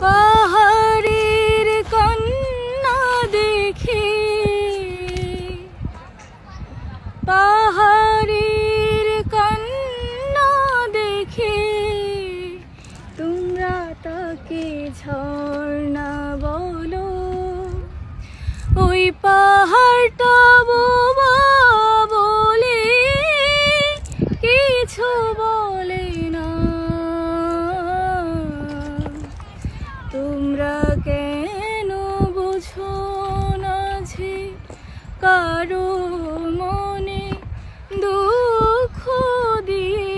পাহাড়ের কন্যা দেখে। পাহাড়ের কন্যা দেখে। তোমরা তাকে ঝর্ণা বলো। ওই পাহাড়টা না কারও মনে দুঃখ দিয়ে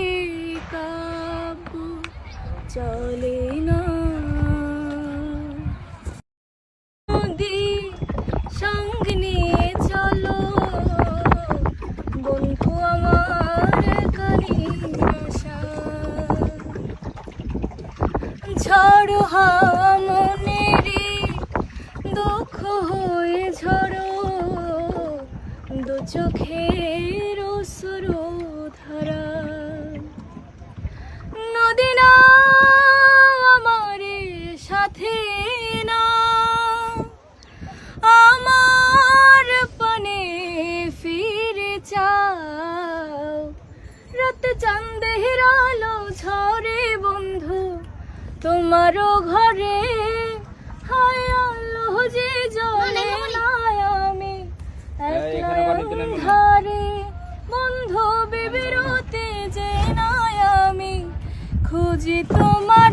চলে না। চলো আমার ঝড় মনেরে দুঃখ হয়ে ঝড়ো দু চোখের সুরো ধারা নদী না আমার সাথে না, আমার পানে ফিরে চাও। রাত চাঁদের আলো ঝরে বন্ধু, তোমারও ঘরে ধারে বন্ধু বিবিরতে যে নাই আমি খুঁজি তোমার